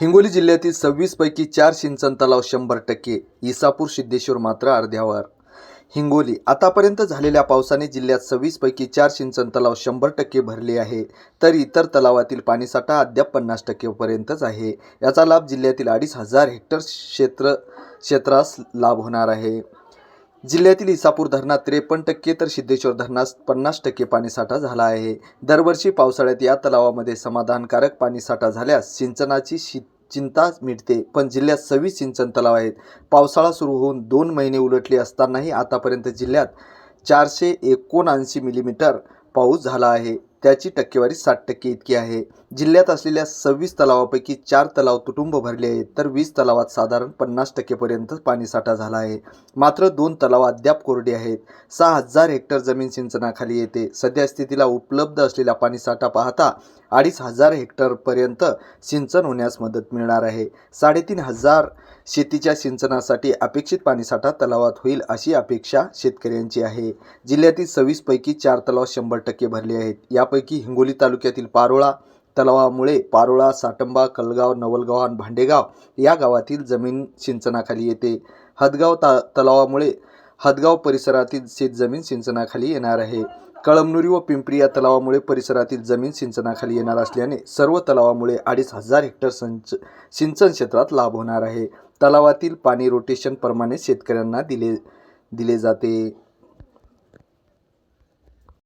हिंगोली जिल्ह्यातील सव्वीसपैकी चार सिंचन तलाव शंभर टक्के इसापूर सिद्धेश्वर मात्र अर्ध्यावर. हिंगोली आतापर्यंत झालेल्या पावसाने जिल्ह्यात सव्वीसपैकी चार सिंचन तलाव शंभर टक्के भरले आहे तर इतर तलावातील पाणीसाठा अद्याप पन्नास टक्केपर्यंतच आहे. याचा लाभ जिल्ह्यातील अडीच हजार हेक्टर क्षेत्र क्षेत्रास लाभ होणार आहे. जिल्ह्यातील इसापूर धरणात त्रेपन्न टक्के तर सिद्धेश्वर धरणास पन्नास टक्के पाणीसाठा झाला आहे. दरवर्षी पावसाळ्यात या तलावामध्ये समाधानकारक पाणीसाठा झाल्यास सिंचनाची शि चिंता मिटते पण जिल्ह्यात सव्वीस सिंचन तलाव आहेत. पावसाळा सुरू होऊन दोन महिने उलटले असतानाही आतापर्यंत जिल्ह्यात चारशे एकोणऐंशी मिलीमीटर पाऊस झाला आहे. त्याची टक्केवारी साठ टक्के इतकी आहे. जिल्ह्यात असलेल्या सव्वीस तलावापैकी चार तलाव तुटुंब भरले आहेत तर वीस तलावात साधारण पन्नास टक्केपर्यंत पाणीसाठा झाला आहे. मात्र दोन तलाव अद्याप कोरडे आहेत. सहा हजार हेक्टर जमीन सिंचनाखाली येते. सध्या स्थितीला उपलब्ध असलेला पाणीसाठा पाहता अडीच हजार हेक्टरपर्यंत सिंचन होण्यास मदत मिळणार आहे. साडेतीन हजार शेतीच्या सिंचनासाठी अपेक्षित पाणीसाठा तलावात होईल अशी अपेक्षा शेतकऱ्यांची आहे. जिल्ह्यातील सव्वीसपैकी चार तलाव शंभर टक्के भरले आहेत. या त्यापैकी हिंगोली तालुक्यातील पारोळा तलावामुळे पारोळा साटंबा कलगाव नवलगाव आणि भांडेगाव या गावातील जमीन सिंचनाखाली येते. हदगाव ता तलावामुळे हदगाव परिसरातील शेतजमीन सिंचनाखाली येणार आहे. कळमनुरी व पिंपरी या तलावामुळे परिसरातील जमीन सिंचनाखाली येणार असल्याने सर्व तलावामुळे अडीच हजार हेक्टर संच सिंचन क्षेत्रात लाभ होणार आहे. तलावातील पाणी रोटेशन प्रमाणे शेतकऱ्यांना दिले दिले जाते.